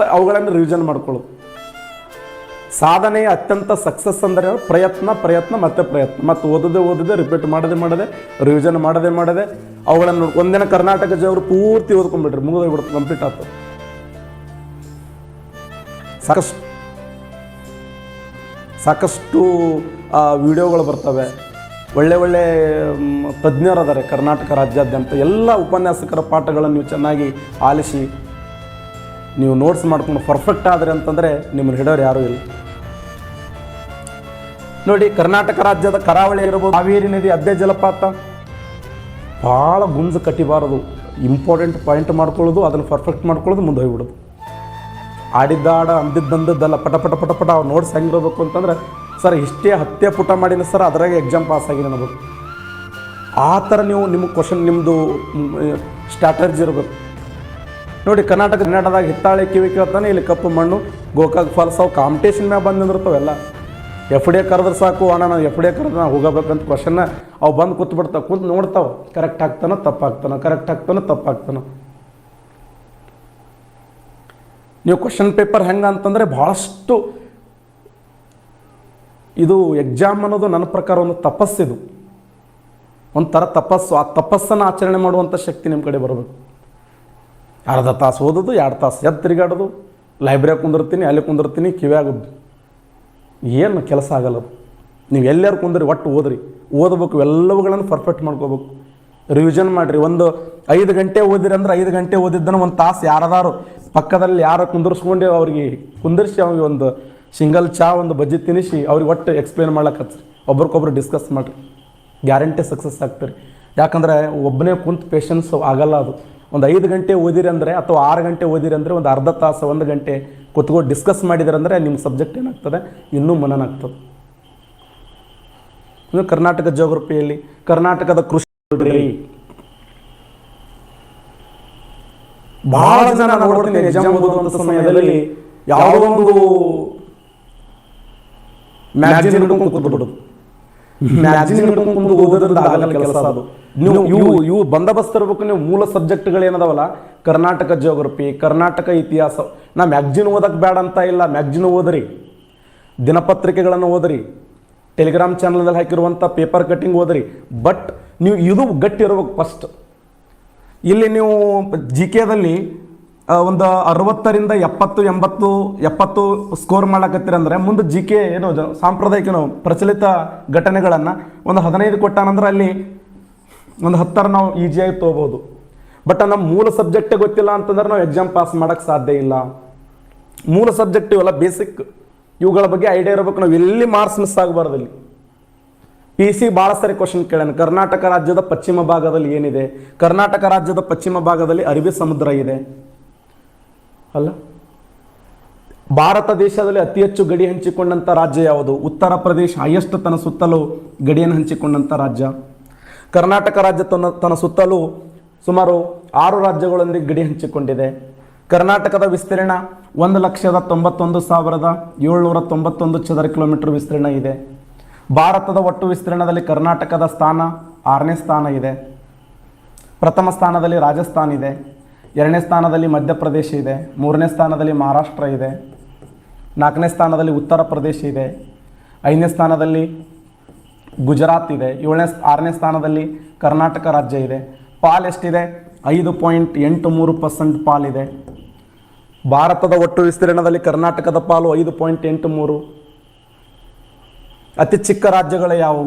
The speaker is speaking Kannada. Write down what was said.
ಮತ್ತು ಅವುಗಳನ್ನು ರಿವಿಷನ್ ಮಾಡ್ಕೊಳ್ಳೋದು. ಸಾಧನೆಯ ಅತ್ಯಂತ ಸಕ್ಸಸ್ ಅಂದರೆ ಪ್ರಯತ್ನ ಪ್ರಯತ್ನ ಮತ್ತೆ ಪ್ರಯತ್ನ. ಮತ್ತು ಓದದೆ ಓದದೆ ರಿಪೀಟ್ ಮಾಡದೆ ಮಾಡದೆ ರಿವಿಷನ್ ಮಾಡದೆ ಮಾಡದೆ, ಅವುಗಳನ್ನು ಒಂದಿನ ಕರ್ನಾಟಕ ಜವರು ಪೂರ್ತಿ ಓದ್ಕೊಂಡ್ಬಿಟ್ರಿ ಬಿಡ್ತು ಕಂಪ್ಲೀಟ್ ಆಯ್ತು ಸಾಕಷ್ಟು ಸಾಕಷ್ಟು ವಿಡಿಯೋಗಳು ಬರ್ತವೆ. ಒಳ್ಳೆ ಒಳ್ಳೆ ತಜ್ಞರದಾರೆ ತಜ್ಞರು ಕರ್ನಾಟಕ ರಾಜ್ಯಾದ್ಯಂತ. ಎಲ್ಲ ಉಪನ್ಯಾಸಕರ ಪಾಠಗಳನ್ನು ನೀವು ಚೆನ್ನಾಗಿ ಆಲಿಸಿ ನೀವು ನೋಟ್ಸ್ ಮಾಡ್ಕೊಂಡು ಪರ್ಫೆಕ್ಟ್ ಆದರೆ ಅಂತಂದರೆ ನಿಮ್ಮನ್ನು ಹಿಡೋರು ಯಾರೂ ಇಲ್ಲ. ನೋಡಿ, ಕರ್ನಾಟಕ ರಾಜ್ಯದ ಕರಾವಳಿ ಇರ್ಬೋದು ಕಾವೇರಿ ನದಿ ಅದ್ದೇ ಜಲಪಾತ, ಭಾಳ ಗುಂಜು ಕಟ್ಟಿಬಾರದು. ಇಂಪಾರ್ಟೆಂಟ್ ಪಾಯಿಂಟ್ ಮಾಡ್ಕೊಳ್ಳೋದು, ಅದನ್ನು ಪರ್ಫೆಕ್ಟ್ ಮಾಡ್ಕೊಳ್ಳೋದು, ಮುಂದೆ ಹೋಗ್ಬಿಡೋದು. ಆಡಿದ್ದಾಡ, ಅಂದಿದ್ದಂದದ್ದೆಲ್ಲ ಪಟ ಪಟ ಪಟ ಪಟ ಅವ್ರು ನೋಟ್ಸ್ ಹೆಂಗಿರ್ಬೇಕು ಅಂತಂದ್ರೆ, ಸರ್, ಇಷ್ಟೇ ಹತ್ತೆ ಪುಟ ಮಾಡಿನ ಸರ್, ಅದ್ರಾಗೆ ಎಕ್ಸಾಮ್ ಪಾಸ್ ಆಗಿದೆ ಅನ್ನಬೇಕು ಆ ಥರ ನೀವು ನಿಮ್ಮ ಕ್ವಶನ್ ನಿಮ್ಮದು ಸ್ಟ್ರಾಟರ್ಜಿ ಇರಬೇಕು. ನೋಡಿ, ಕರ್ನಾಟಕ ಕನ್ನಡದಾಗ ಹಿತ್ತಾಳೆ ಕಿವಿ ಕೇಳ್ತಾನೆ, ಇಲ್ಲಿ ಕಪ್ಪು ಮಣ್ಣು, ಗೋಕಾಕ್ ಫಾಲ್ಸ್ ಅವು ಕಾಂಪಿಟೇಷನ್ ಮ್ಯಾಗ ಬಂದು ನಿಂದಿರ್ತಾವೆಲ್ಲ ಎಫ್ ಡಿ ಕರೆದ್ರೆ ಸಾಕು, ಅಣ್ಣ ನಾನು ಎಫ್ ಡಿ ಕರೆದ್ರೆ ನಾವು ಹೋಗಬೇಕಂತ ಕ್ವಶನ್ನ ಅವು ಬಂದು ಕೂತ್ ಬಿಡ್ತಾವೆ ಕೂತ್ ನೋಡ್ತಾವೆ. ಕರೆಕ್ಟ್ ಆಗ್ತಾನೋ ತಪ್ಪಾಗ್ತಾನೋ ಕರೆಕ್ಟ್ ಆಗ್ತಾನೋ ತಪ್ಪಾಗ್ತಾನೋ ನೀವು ಕ್ವಶನ್ ಪೇಪರ್ ಹೆಂಗೆ ಅಂತಂದರೆ ಭಾಳಷ್ಟು ಇದು ಎಕ್ಸಾಮ್ ಅನ್ನೋದು ನನ್ನ ಪ್ರಕಾರ ಒಂದು ತಪಸ್ಸಿದು. ಒಂಥರ ತಪಸ್ಸು, ಆ ತಪಸ್ಸನ್ನು ಆಚರಣೆ ಮಾಡುವಂಥ ಶಕ್ತಿ ನಿಮ್ಮ ಕಡೆ ಬರಬೇಕು. ಅರ್ಧ ತಾಸು ಓದೋದು, ಎರಡು ತಾಸು ಎದ್ದು ತಿರುಗಾಡೋದು, ಲೈಬ್ರರಿ ಕುಂದಿರ್ತೀನಿ, ಅಲ್ಲಿ ಕುಂದಿರ್ತೀನಿ, ಕಿವ್ಯಾಗ ಏನು ಕೆಲಸ ಆಗಲ್ಲ ನೀವು ಎಲ್ಲಾರು ಕುಂದ್ರಿ, ಒಟ್ಟು ಓದ್ರಿ. ಓದಬೇಕು, ಎಲ್ಲವುಗಳನ್ನು ಪರ್ಫೆಕ್ಟ್ ಮಾಡ್ಕೋಬೇಕು. ರಿವಿಷನ್ ಮಾಡಿರಿ. ಒಂದು ಐದು ಗಂಟೆ ಓದಿರಿ ಅಂದ್ರೆ ಐದು ಗಂಟೆ ಓದಿದ್ದನ್ನು ಒಂದು ತಾಸು ಯಾರದಾರು ಪಕ್ಕದಲ್ಲಿ ಯಾರು ಕುಂದಿರ್ಸ್ಕೊಂಡು ಅವ್ರಿಗೆ ಕುಂದಿರಿಸಿ ಅವ್ರಿಗೆ ಒಂದು ಸಿಂಗಲ್ ಚಾ, ಒಂದು ಬಜ್ಜಿ ತಿನ್ನಿಸಿ ಅವ್ರಿಗೆ ಒಟ್ಟು ಎಕ್ಸ್ಪ್ಲೇನ್ ಮಾಡ್ಲಕ್ಕೆ ಹಚ್ಚಿರಿ ಒಬ್ರಿಗೊಬ್ರು ಡಿಸ್ಕಸ್ ಮಾಡಿರಿ. ಗ್ಯಾರಂಟಿ ಸಕ್ಸಸ್ ಆಗ್ತೀರಿ ಯಾಕಂದರೆ ಒಬ್ಬನೇ ಕುಂತು ಪೇಷನ್ಸ್ ಆಗಲ್ಲ ಅದು. ಒಂದು ಐದು ಗಂಟೆ ಓದಿರಿ ಅಂದರೆ ಅಥವಾ ಆರು ಗಂಟೆ ಓದಿರಿ ಅಂದರೆ ಒಂದು ಅರ್ಧ ತಾಸು ಒಂದು ಗಂಟೆ ಕೂತ್ಕೊಂಡು ಡಿಸ್ಕಸ್ ಮಾಡಿದಿರಿ ಅಂದರೆ ನಿಮ್ಮ ಸಬ್ಜೆಕ್ಟ್ ಏನಾಗ್ತದೆ? ಇನ್ನೂ ಮನನ ಆಗ್ತದೆ. ಇನ್ನು ಕರ್ನಾಟಕ ಜೋಗ್ರಫಿಯಲ್ಲಿ ಕರ್ನಾಟಕದ ಕೃಷಿ ಬಹಳ ಜನ ನೋಡ್ತೀನಿ ಎಕ್ಸಾಮ್ ಓದುವಂಥ ಸಮಯದಲ್ಲಿ ಯಾವುದೋ ಒಂದು ಮ್ಯಾಗಜಿನ್ ಹಿಡ್ಕೊಂಡು ಕೂತ್ಬಿಡೋದು ಮ್ಯಾಗ್ಜಿನ್ ಹಿಡ್ಕೊಂಡು ಕುಂದು ಓದೋದ್ರಿಂದ ಆಗಲ್ಲ ಕೆಲಸ ಅದು. ನೀವು ಇವು ಇವು ಬಂದೋಬಸ್ತ್ ಇರ್ಬೇಕು ನೀವು ಮೂಲ ಸಬ್ಜೆಕ್ಟ್ಗಳು ಏನದಾವಲ್ಲ ಕರ್ನಾಟಕ ಜೋಗ್ರಫಿ ಕರ್ನಾಟಕ ಇತಿಹಾಸ. ನಾ ಮ್ಯಾಗ್ಜಿನ್ ಓದಕ್ಕೆ ಬೇಡ ಅಂತ ಇಲ್ಲ ಮ್ಯಾಗ್ಜಿನ್ ಓದ್ರಿ. ದಿನಪತ್ರಿಕೆಗಳನ್ನು ಓದ್ರಿ. ಟೆಲಿಗ್ರಾಮ್ ಚಾನಲ್ನಲ್ಲಿ ಹಾಕಿರುವಂಥ ಪೇಪರ್ ಕಟ್ಟಿಂಗ್ ಓದ್ರಿ. ಬಟ್ ನೀವು ಇದು ಗಟ್ಟಿ ಇರ್ಬೇಕು ಫಸ್ಟ್ ಇಲ್ಲಿ ನೀವು ಜಿ ಕೆದಲ್ಲಿ ಒಂದು ಅರವತ್ತರಿಂದ ಎಪ್ಪತ್ತು, ಎಂಬತ್ತು, ಎಪ್ಪತ್ತು ಸ್ಕೋರ್ ಅಂದರೆ ಮುಂದೆ ಜಿ ಕೆ ಏನು ಸಾಂಪ್ರದಾಯಿಕ ಪ್ರಚಲಿತ ಘಟನೆಗಳನ್ನು ಒಂದು ಹದಿನೈದು ಕೊಟ್ಟಾನಂದ್ರೆ ಅಲ್ಲಿ ಒಂದು ಹತ್ತರ ನಾವು ಈಸಿಯಾಗಿ ತೊಗೋಬೋದು ಬಟ್ ನಮ್ಮ ಮೂಲ ಸಬ್ಜೆಕ್ಟೇ ಗೊತ್ತಿಲ್ಲ ಅಂತಂದ್ರೆ ನಾವು ಎಕ್ಸಾಮ್ ಪಾಸ್ ಮಾಡೋಕ್ಕೆ ಸಾಧ್ಯ ಇಲ್ಲ. ಮೂಲ ಸಬ್ಜೆಕ್ಟ್ ಇವೆಲ್ಲ ಬೇಸಿಕ್ ಇವುಗಳ ಬಗ್ಗೆ ಐಡಿಯಾ ಇರಬೇಕು. ನಾವು ಎಲ್ಲಿ ಮಾರ್ಕ್ಸ್ ಮಿಸ್ ಆಗಬಾರ್ದು ಇಲ್ಲಿ ಪಿ ಸಿ ಭಾಳ ಸರಿ ಕ್ವಶನ್ ಕೇಳೋಣ ಕರ್ನಾಟಕ ರಾಜ್ಯದ ಪಶ್ಚಿಮ ಭಾಗದಲ್ಲಿ ಏನಿದೆ? ಕರ್ನಾಟಕ ರಾಜ್ಯದ ಪಶ್ಚಿಮ ಭಾಗದಲ್ಲಿ ಅರಬ್ಬಿ ಸಮುದ್ರ ಇದೆ. ಅಲ್ಲ? ಭಾರತ ದೇಶದಲ್ಲಿ ಅತಿ ಹೆಚ್ಚು ಗಡಿ ಹಂಚಿಕೊಂಡಂಥ ರಾಜ್ಯ ಯಾವುದು? ಉತ್ತರ ಪ್ರದೇಶ, ಹೈಯೆಸ್ಟ್ ತನ್ನ ಸುತ್ತಲೂ ಗಡಿಯನ್ನು ಹಂಚಿಕೊಂಡಂಥ ರಾಜ್ಯ. ಕರ್ನಾಟಕ ರಾಜ್ಯ ತನ್ನ ತನ್ನ ಸುತ್ತಲೂ ಸುಮಾರು ಆರು ರಾಜ್ಯಗಳೊಂದಿಗೆ ಗಡಿ ಹಂಚಿಕೊಂಡಿದೆ. ಕರ್ನಾಟಕದ ವಿಸ್ತೀರ್ಣ ಒಂದು ಲಕ್ಷದ ತೊಂಬತ್ತೊಂದು ಸಾವಿರದ ಏಳ್ನೂರ ತೊಂಬತ್ತೊಂದು ಚದರ ಕಿಲೋಮೀಟರ್ ವಿಸ್ತೀರ್ಣ ಇದೆ. ಭಾರತದ ಒಟ್ಟು ವಿಸ್ತೀರ್ಣದಲ್ಲಿ ಕರ್ನಾಟಕದ ಸ್ಥಾನ ಆರನೇ ಸ್ಥಾನ ಇದೆ. ಪ್ರಥಮ ಸ್ಥಾನದಲ್ಲಿ ರಾಜಸ್ಥಾನ ಇದೆ. ಎರಡನೇ ಸ್ಥಾನದಲ್ಲಿ ಮಧ್ಯಪ್ರದೇಶ ಇದೆ, ಮೂರನೇ ಸ್ಥಾನದಲ್ಲಿ ಮಹಾರಾಷ್ಟ್ರ ಇದೆ, ನಾಲ್ಕನೇ ಸ್ಥಾನದಲ್ಲಿ ಉತ್ತರ ಪ್ರದೇಶ ಇದೆ, ಐದನೇ ಸ್ಥಾನದಲ್ಲಿ ಗುಜರಾತ್ ಇದೆ, ಏಳನೇ ಆರನೇ ಸ್ಥಾನದಲ್ಲಿ ಕರ್ನಾಟಕ ರಾಜ್ಯ ಇದೆ. ಪಾಲ್ ಎಷ್ಟಿದೆ? ಐದು ಪಾಯಿಂಟ್ ಎಂಟು ಮೂರು ಪರ್ಸೆಂಟ್ ಪಾಲಿದೆ ಭಾರತದ ಒಟ್ಟು ವಿಸ್ತೀರ್ಣದಲ್ಲಿ ಕರ್ನಾಟಕದ ಪಾಲು ಐದು ಪಾಯಿಂಟ್ ಎಂಟು ಮೂರು. ಅತಿ ಚಿಕ್ಕ ರಾಜ್ಯಗಳು ಯಾವುವು?